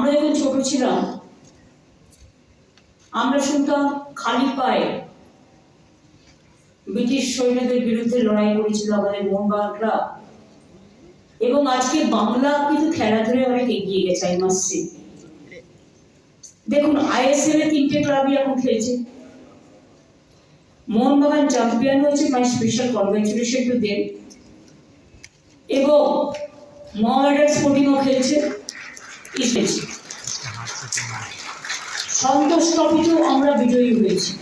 আমরা যখন ছোট ছিলাম, আমরা শুনতাম খালি পায়ে ব্রিটিশ সৈন্যদের বিরুদ্ধে লড়াই করেছিল আমাদের মোহনবাগান ক্লাব এবং আজকে বাংলা কিন্তু খেলাধুলায় অনেক এগিয়ে গেছে আই মাস্ট সে দেখুন আইএসএল এ তিনটে ক্লাবই এখন খেলছে। মোহনবাগান চ্যাম্পিয়ন হয়েছে my special congratulation to them এবং মোহামেডান স্পোর্টিংও খেলছে, এসেছে। সন্তোষ ট্রফিতেও আমরা বিজয়ী হয়েছি।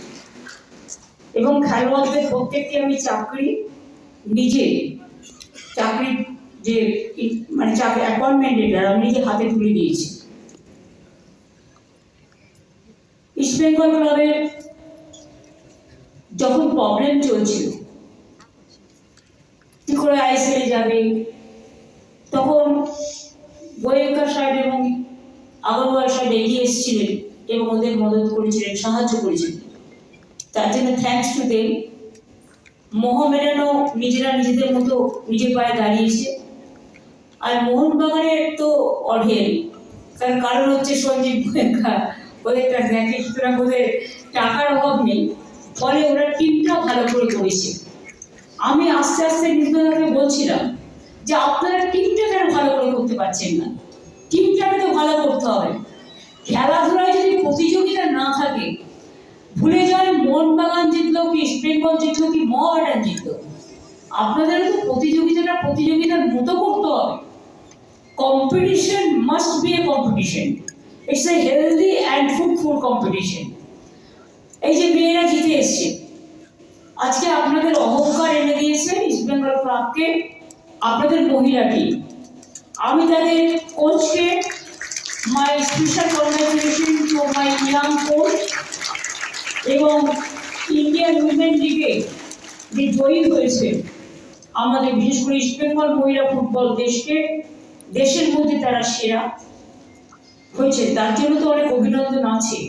এবং খেলোয়াড়দের প্রত্যেককে আমি চাকরি, নিজে চাকরির যে মানে চাকরি অ্যাপয়েন্টমেন্ট লেটার আমি নিজে হাতে তুলে দিয়েছি। ইস্ট ক্লাবের যখন প্রবলেম চলছিল কি করে আইসিএলে যাবে আগরওয়াল সাহেব এগিয়ে এসেছিলেন এবং ওদের মদত করেছিলেন, সাহায্য করেছিলেন। তার জন্য থ্যাঙ্কস টু দেম মোহামেডানও নিজেরা নিজেদের মতো নিজের পায়ে দাঁড়িয়েছে। আর মোহনবাগানের তো অঢেল তার কারণ হচ্ছে সঞ্জীব গোয়েঙ্কা ওদের তার দেখে সুতরাং ওদের টাকার অভাব নেই। ফলে ওরা টিমটা ভালো করে করেছে। আমি আস্তে আস্তে নিজেদেরকে বলছিলাম যে আপনারা টিমটা কেন ভালো করে করতে পারছেন না? টিমটাকে তো ভালো করতে হবে। খেলাধুলায় যদি প্রতিযোগিতা না থাকে, ভুলে যায় মোহনবাগান জিতলো কি, ইস্ট বেঙ্গল জিতলো কি মহামেডান জিতলো আপনাদের তো প্রতিযোগিতাটা প্রতিযোগিতার মতো করতে হবে। Competition must be a competition it's a healthy and fruitful competition এই যে মেয়েরা জিতে এসছে, আজকে আপনাদের অহংকার এনে দিয়েছে ইস্ট বেঙ্গল ক্লাবকে, আপনাদের মহিলা টিম আমি তাদের কোচকে my special congratulation for my young coach এবং ইন্ডিয়ান উইমেন লিগে যে জয়ী হয়েছে আমাদের, বিশেষ করে ইস্ট বেঙ্গল মহিলা ফুটবল দেশকে, দেশের মধ্যে তারা সেরা হয়েছে। তার জন্য তো অনেক অভিনন্দন আছে।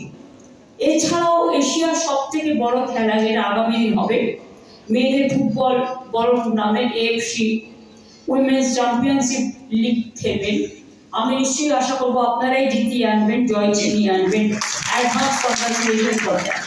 এছাড়াও এশিয়ার সব থেকে বড় খেলা যেটা আগামী দিন হবে, মেয়েদের ফুটবল বড় tournament AFC women's championship league খেলবেন আমি নিশ্চয়ই আশা করব আপনারাই জিতিয়ে আনবেন, জয় জিতিয়ে আনবেন। Advance congratulation that